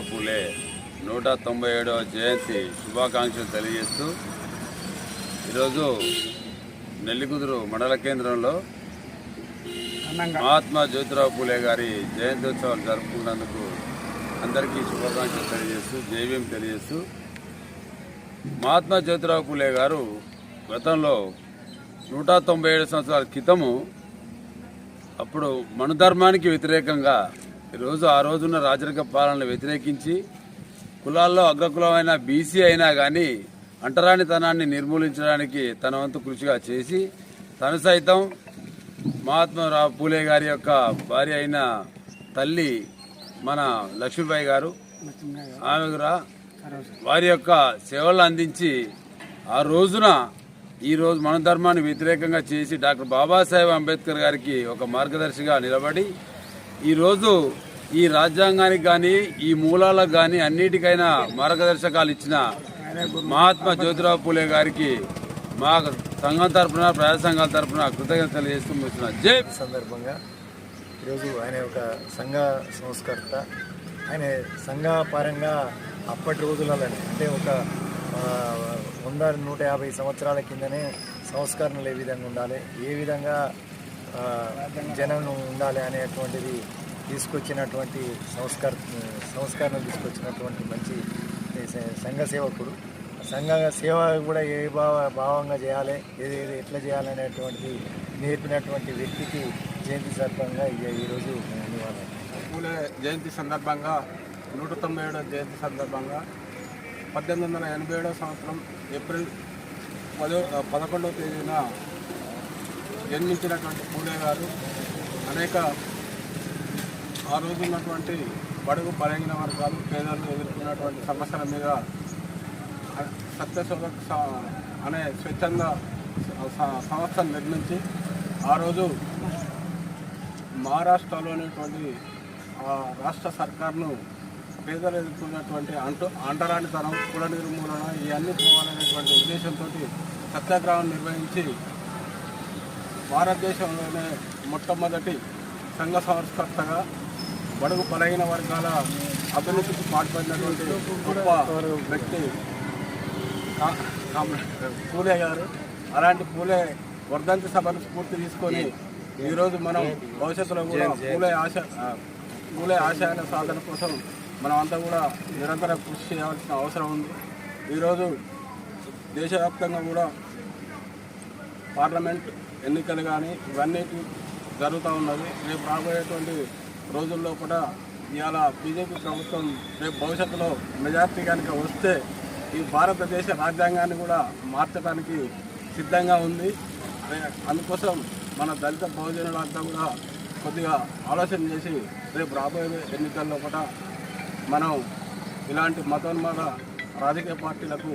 పూలే నూట తొంభై ఏడవ జయంతి శుభాకాంక్షలు తెలియజేస్తూ ఈరోజు నెల్లికుదురు మండల కేంద్రంలో మహాత్మా జ్యోతిరావు పూలే గారి జయంత్యోత్సవాలు జరుపుకున్నందుకు అందరికీ శుభాకాంక్షలు తెలియజేస్తూ జైవ్యం తెలియజేస్తూ మహాత్మా జ్యోతిరావు పూలే గారు గతంలో నూట తొంభై ఏడు సంవత్సరాల క్రితము అప్పుడు మనుధర్మానికి వ్యతిరేకంగా ఈరోజు ఆ రోజున్న రాజరిక పాలనను వ్యతిరేకించి కులాల్లో అగ్రకులమైన బీసీ అయినా కానీ అంటరానితనాన్ని నిర్మూలించడానికి తన వంతు కృషిగా చేసి తను సైతం మహాత్మా పూలే గారి యొక్క భార్య అయిన తల్లి మన లక్ష్మీబాయి గారు. ఆమె వారి యొక్క సేవలు అందించి ఆ రోజున ఈ రోజు మన ధర్మాన్ని వ్యతిరేకంగా చేసి డాక్టర్ బాబాసాహెబ్ అంబేద్కర్ గారికి ఒక మార్గదర్శిగా నిలబడి ఈరోజు ఈ రాజ్యాంగానికి కానీ ఈ మూలాలకు కానీ అన్నిటికైనా మార్గదర్శకాలు ఇచ్చిన మహాత్మా జ్యోతిరావు పూలే గారికి మా సంఘం తరపున ప్రజా సంఘాల తరపున కృతజ్ఞతలు తెలియజేస్తూ వచ్చిన జై సందర్భంగా ఈరోజు ఆయన ఒక సంఘ సంస్కర్త. ఆయన సంఘ పరంగా అప్పటి రోజులలోనే అంటే ఒక వంద నూట యాభై సంవత్సరాల కిందనే సంస్కరణలు ఏ విధంగా ఉండాలి? ఏ విధంగా జనం ఉండాలి అనేటువంటిది తీసుకొచ్చినటువంటి సంస్కార సంస్కరణ తీసుకొచ్చినటువంటి మంచి సంఘ సేవకుడు. సంఘ సేవ కూడా ఏ భావ భావంగా చేయాలి ఏది ఏది ఎట్లా చేయాలనేటువంటిది నేర్పినటువంటి వ్యక్తికి జయంతి సందర్భంగా ఈరోజు నివాళులు జయంతి సందర్భంగా నూట తొంభై ఏడవ జయంతి సందర్భంగా పద్దెనిమిది వందల ఎనభై ఏడవ సంవత్సరం ఏప్రిల్ పదో పదకొండవ తేదీన జన్మించినటువంటి పూడే గారు అనేక ఆ రోజు ఉన్నటువంటి బడుగు బలహీన వర్గాలు పేదలు ఎదుర్కొన్నటువంటి సమస్యల మీద సత్యశోధ అనే స్వచ్ఛంద సంస్థను నిర్మించి ఆ రోజు మహారాష్ట్రలోనేటువంటి ఆ రాష్ట్ర సర్కార్ను పేదలు ఎదుర్కొన్నటువంటి అంటు అంటరానితనం కుల నిర్మూలన ఇవన్నీ పోవాలనేటువంటి ఉద్దేశంతో సత్యాగ్రహం నిర్వహించి భారతదేశంలోనే మొట్టమొదటి సంఘ సంస్కర్తగా బడుగు బలహీన వర్గాల అభివృద్ధికి పాటుపడినటువంటి గొప్ప వ్యక్తి పూలే గారు. అలాంటి పూలే వర్ధంతి సభను స్ఫూర్తి తీసుకొని ఈరోజు మనం భవిష్యత్తులో కూడా పూలే ఆశ పూలే ఆశయాల సాధన కోసం మనం అంతా కూడా నిరంతరం కృషి చేయాల్సిన అవసరం ఉంది. ఈరోజు దేశవ్యాప్తంగా కూడా పార్లమెంట్ ఎన్నికలు కానీ ఇవన్నీ జరుగుతూ ఉన్నది. రేపు రాబోయేటువంటి రోజుల్లో కూడా ఇవాళ బీజేపీ ప్రభుత్వం రేపు భవిష్యత్తులో మెజార్టీ కనుక వస్తే ఈ భారతదేశ రాజ్యాంగాన్ని కూడా మార్చడానికి సిద్ధంగా ఉంది. అందుకోసం మన దళిత బహుజనులంతా కూడా కొద్దిగా ఆలోచన చేసి రేపు రాబోయే ఎన్నికల్లో కూడా మనం ఇలాంటి మతోన్మాద రాజకీయ పార్టీలకు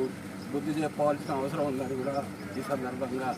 బుద్ధి చెప్పవలసిన అవసరం ఉందని కూడా ఈ సందర్భంగా